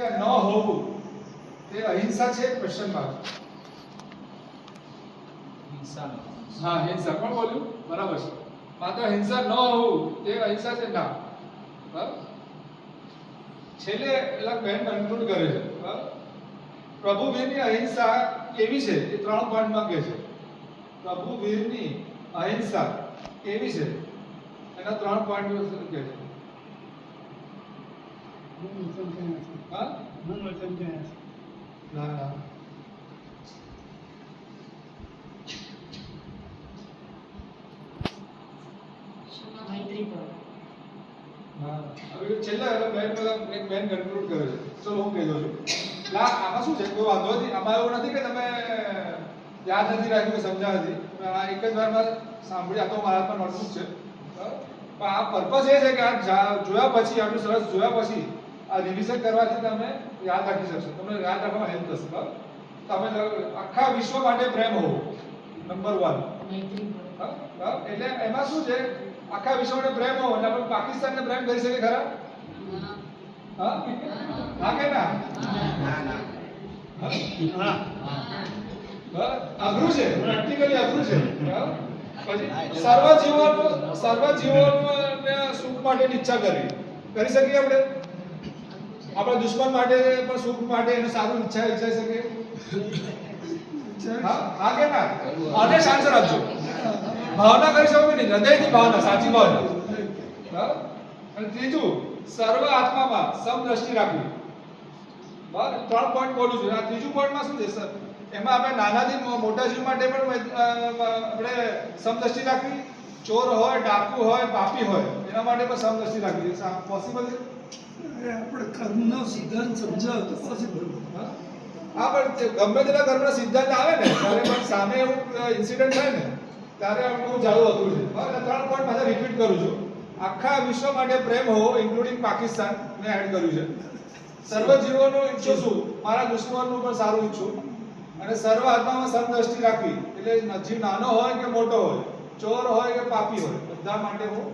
કે ન હોવું તે અહિંસા છે ક્વેશ્ચન માર્ક હિંસા હા હિંસા. કોણ બોલ્યું? બરાબર છે. માત્ર હિંસા ન હોવું તે અહિંસા છે? ના. બરાબર? છેલ્લે એટલે બેન કન્ક્લુડ કરે છે. બરાબર? પ્રભુ વીરની અહિંસા કેવી છે? એ ત્રણ પોઈન્ટમાં કહે છે. પ્રભુ વીરની અહિંસા કેવી છે? એના ત્રણ પોઈન્ટ કહે છે? હા ના ના હા હવે છેલ્લે હવે બેન પેલા એક બેન કન્ક્લુડ કરે છે. ચલો હું કહી દઉં છું. લા આમાં શું છે? કોઈ વાંધો નથી આમાં એવું નથી કે તમે યાદ નથી રાખ્યું કે તમે આ એક જ વારમાં સાંભળી આ તો મારા પણ નોટબુક છે. બરાબર? પણ આ પર્પસ એ છે કે આ જોયા પછી આટલું સરસ જોયા પછી આ રિવિઝન કરવાથી તમે યાદ રાખી શકશો. તમને યાદ રાખવામાં હેલ્પ થશે. બરાબર? તમે આખા વિશ્વ માટે પ્રેમ હોવો. નંબર વન હા, એટલે એમાં શું છે? આખા વિશ્વ માટે પ્રેમ હોવો. એટલે આપણે પાકિસ્તાનને પ્રેમ કરી શકીએ ખરા? હા? હા કે ના? હા? અઘરું છે. પ્રેક્ટિકલી અઘરું છે? પછી સર્વ જીવન સર્વ જીવોનું સુખ માટેની ઈચ્છા કરવી. કરી શકીએ આપણે? આપણા દુશ્મન માટે પણ સુખ માટે એને સારું ઈચ્છા ઈચ્છાઈ શકે. હા કે ના? ઓનેસ્ટ આન્સર આપજો. ભાવના કરી શકો નહીં? હૃદયથી ભાવના સાચી ભાવના. અને ત્રીજું સર્વ આત્મામાં સમદ્રષ્ટિ રાખવી. બરાબર ત્રણ પોઈન્ટ બોલું છું. આ ત્રીજું પોઈન્ટમાં શું છે સર? એમાં આપણે નાનાથી મોટા જીવ માટે પણ આપણે સમદ્રષ્ટિ રાખવી. ચોર હોય ડાકુ હોય પાપી હોય એના માટે પણ સમદ્રષ્ટિ રાખવી. પોસિબલ છે આપણે કર્મનો સિદ્ધાંત સમજાવ તો પોસિબલ હા? હા, પણ તે ગમે તેના ઘરના સિદ્ધાંત આવે ને ત્યારે પણ સામે એવું ઇન્સિડન્ટ થાય ને ત્યારે આપણું અઘરું છે. ત્રણ પોઈન્ટ પાછા રિપીટ કરું છું. આખા વિશ્વ માટે પ્રેમ હોવો ઇન્ક્લુડિંગ પાકિસ્તાન મેં એડ કર્યું છે. સર્વ જીવોનું ઈચ્છું છું. મારા દુશ્મનનું પણ સારું ઈચ્છું. અને સર્વ આત્મામાં સમદ્રષ્ટિ રાખવી. એટલે જીવ નાનો હોય કે મોટો હોય ચોર હોય કે પાપી હોય બધા માટે હું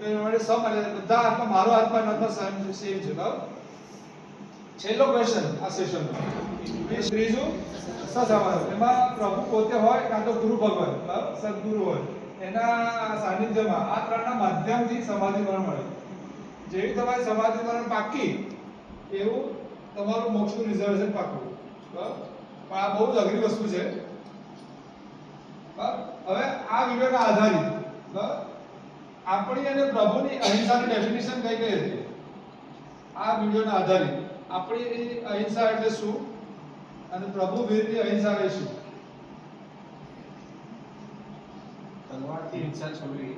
માટે સમ એટલે બધા હાથમાં, મારો હાથમાં નથી સાહેબ સેમ છે છેલ્લો ક્વેશ્ચન આ સેશનનો ત્રીજું સસમાન એમાં પ્રભુ પોતે હોય કાં તો ગુરુ ભગવાન, બરાબર? સદગુરુ હોય. એના સાનિધ્યમાં આ ત્રણના માધ્યમથી સમાધિ મરણ મળે. જેવી તમારી સમાધિ મરણ પાકી, એવું તમારું મોક્ષનું રિઝર્વેશન પાકું. બરાબર? પણ આ બહુ જ અઘરી વસ્તુ છે. બરાબર? હવે આ વિડીયોના આધારિત, બરાબર? આપણી અને પ્રભુની અહિંસાની ડેફિનેશન કઈ કઈ હતી? આ વિડીયોના આધારિત આપણી અહિંસા એટલે શું? અને પ્રભુ વિરુદ્ધ અહિંસા એટલે શું? તલવારથી હિંસા છોડવી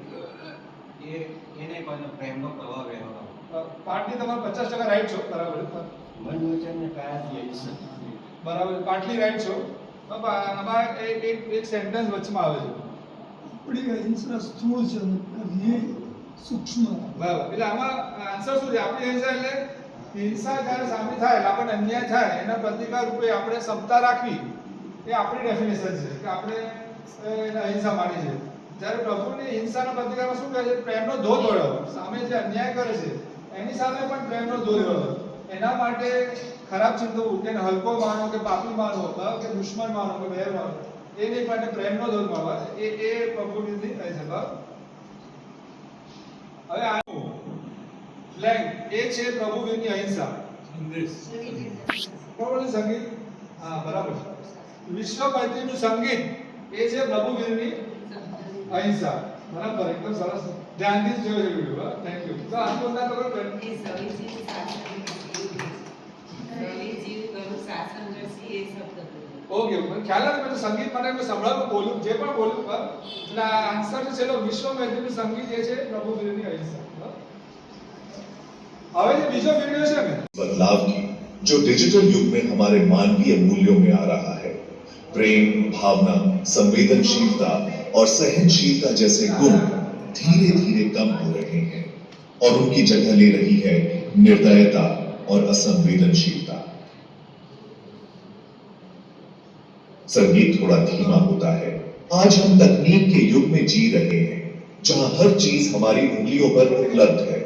એ એને પણ પ્રેમનો પ્રભાવ રહેવાનો અ, પાટલી તમારે પચાસ ટકા રાઈટ છો? બરાબર. મન વચન ને કાયાથી હિંસા બરાબર. પાટલી રાઈટ છો? બાબા, એક એક સેન્ટેન્સ વચમાં આવે છે. આપણી અહિંસા સ્થૂળ છે ધ્યેય સૂક્ષ્મ બરાબર એટલે આમાં આન્સર શું છે? આપણી અહિંસા એટલે હિંસા જ્યારે સામે થાય, એટલે આપણને અન્યાય થાય, એના પ્રતિકાર રૂપે આપણે ક્ષમતા રાખવી, એ આપણી ડેફિનેશન છે કે આપણે એને અહિંસા માની છે. જ્યારે પ્રભુની હિંસાના પ્રતિકારમાં શું કહે છે? પ્રેમનો ધોધ વળ્યો સામે જે અન્યાય કરે છે, એની સામે પણ પ્રેમનો ધોધ વળ્યો એના માટે ખરાબ ચિંતવું કે હલકો માનો કે પાપી માનો કે દુશ્મન માનો કે બેર માનો. એ માટે પ્રેમનો ધોધ મળવા એ એ પ્રભુની થઈ શકે હવે આ બ્લેન્ક એ છે પ્રભુવીરની અહિંસા. બરાબર છે સંગીત. હા બરાબર. વિશ્વ મૈત્રીનું સંગીત એ છે પ્રભુવીરની અહિંસા. બરાબર એકદમ સરસ. ધ્યાનથી જોઈ રહ્યું હા. થેન્ક યુ તો આ ના કરો બેન ઓકે મને ખ્યાલ આવે મેં તો સંગીત માટે મેં સંભળાવું બોલું જે પણ બોલું બરાબર એટલે આ આન્સર જે છે એનો વિશ્વ મૈત્રીનું સંગીત જે છે પ્રભુવીરની અહિંસા બરાબર? હવે જે બીજો વિડિયો છે ને बदलाव की जो डिजिटल युग में हमारे मानवीय मूल्यों में आ रहा है प्रेम भावना संवेदनशीलता और सहनशीलता जैसे गुण धीरे धीरे कम हो रहे हैं और उनकी जगह ले रही है निर्दयता और असंवेदनशीलता संगीत थोड़ा धीमा होता है आज हम तकनीक के युग में जी रहे हैं जहां हर चीज हमारी उंगलियों पर उपलब्ध है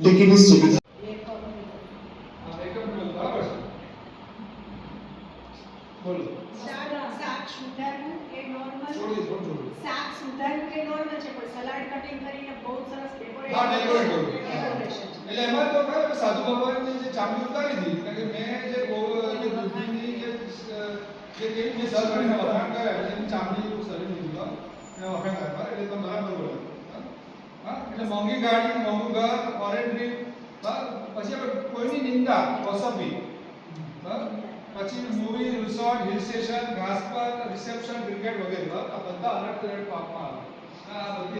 लेकिन इस सुविधा હા, એકદમ બરાબર છે બોલો શાક શાક સુધારવું એ normal છે. છોડી થોડું છોડું શાક સુધારવું એ normal છે પણ સલાડ કટિંગ કરીને બહુ સરસ decoration હા, decorate કરવું. decoration છે. એટલે એમાં તો ખબર સાધુ ભગવાનની જે ચામડી ઉતારી હતી કારણ કે મેં જે બહુ જે દૂધની જે અ, ચામડી સરસ નીકળી હો. મેં વખાણ એટલે બરાબર એટલે મોંઘી ગાડી, મોંઘું ઘર પછી કોઈની નિંદા વસપી પછી મૂવી રિસોર્ટ હિલ સ્ટેશન ઘાસ રિસેપ્શન ક્રિકેટ વગેરે આ બધા અલગ પાકમાં આવે. આ બધી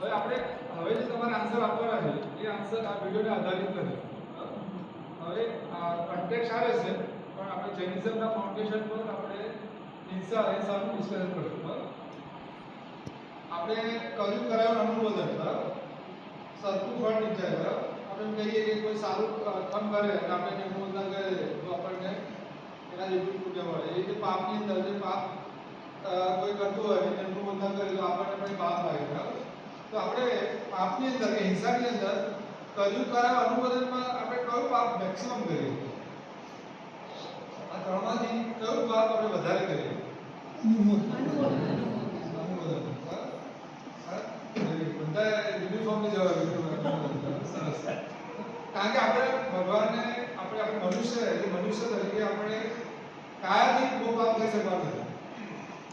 હવે આપણે હવે જે તમારે આન્સર આપવાના છે, એ આન્સર આધારિત નથી. હવે આ કન્ટેક્ટ છે પણ આપણે જૈનિઝમના ફાઉન્ડેશન પર આપણે હિંસા, અહિંસાનું ડિસ્કશન કરીશું આપણે કર્યું કરાયું અનુમોદન બરાબર સરખું ફળ નીચાય આપણે કહીએ કે કોઈ સારું કામ કરે અને આપણે અનુમોદન કરીએ, તો આપણને એના જેટલું પૂજા મળે એ રીતે પાપની અંદર જે પાપ કોઈ કરતું હોય, એને અનુમોદન કરે તો આપણને પણ પાપ લાગે, બરાબર? તો આપણે પાપની અંદર, કે હિંસાની અંદર કર્યું કરાવ અનુમોદનમાં આપણે કયું પાપ મેક્સિમમ કરીએ? ત્રણમાંથી કયું પાપ આપણે વધારે કરીએ. બધા યુનિફોર્મની કારણ કે આપણે ભગવાનને, આપણે આપણે મનુષ્ય એટલે મનુષ્ય તરીકે આપણે કાયાથી બહુ પાપ કરી શકવાનું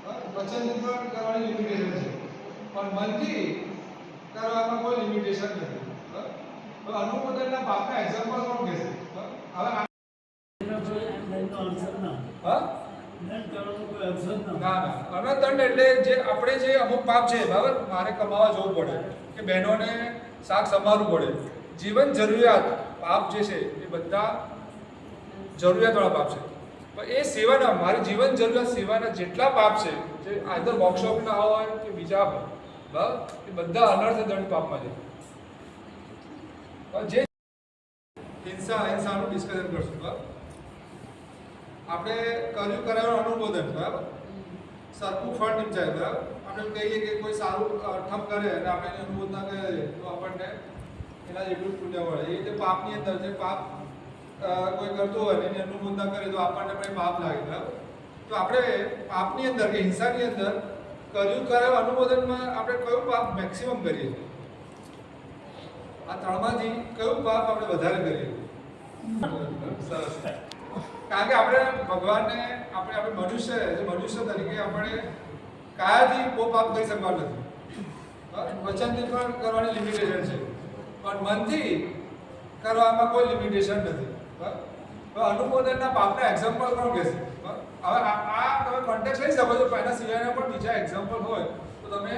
હા? પણ કરવાની લિમિટેશન છે પણ મનથી કરવામાં કોઈ લિમિટેશન નથી અનુમોદનના પાપના એક્ઝામ્પલ પણ કહેશે હવે આ- હા ના ના. અનદંડ એટલે જે આપણે જે અમુક પાપ છે, બરાબર? મારે કમાવા જવું પડે કે બહેનોને શાક સંભાળવું પડે. જીવન જરૂરિયાત, પાપ જે છે, એ બધા જરૂરિયાતવાળા પાપ છે. પણ એ સેવાના, મારી જીવન જરૂરિયાત સેવાના જેટલા પાપ છે, જે આધર વર્કશોપના હોય કે બીજા હોય, બરાબર? એ બધા અનર્થ દંડ પાપમાં છે. જે હિંસા, અહિંસાનું ડિસ્કશન કરશું, બરાબર? આપણે કર્યું કરાયું અનુમોદન, બરાબર? સરખું ફળ નિમચાય બરાબર? આપણે કહીએ કે કોઈ સારું અઠમ કરે અને આપણે એની ના કરીએ તો આપણને એના જેટલું પુણ્ય મળે એ રીતે પાપની અંદર જે પાપ કોઈ કરતું હોય એની અનુભૂત ના કરે તો આપણને પણ પાપ લાગે, બરાબર? તો આપણે પાપની અંદર કે હિંસાની અંદર કર્યું કરે અનુમોદનમાં આપણે કયું પાપ મેક્સિમમ કરીએ? આ ત્રણમાંથી કયું પાપ આપણે વધારે કરીએ? સરસ. કારણ કે આપણે ભગવાનને, આપણે આપણે મનુષ્ય એઝ મનુષ્ય તરીકે આપણે કાયાથી બહુ પાપ કરી શકવાનું નથી? વચનથી પણ કરવાની લિમિટેશન છે પણ મનથી કરવામાં કોઈ લિમિટેશન નથી અનુમોદનના પાપના એક્ઝામ્પલ પણ કહેશે? હવે આ તમે કોન્ટેક્ટ લઈ શકો છો એના સિવાયના પણ બીજા એક્ઝામ્પલ હોય, તો તમે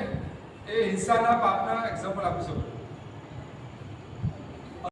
એ હિંસાના પાપના એક્ઝામ્પલ આપી શકો છો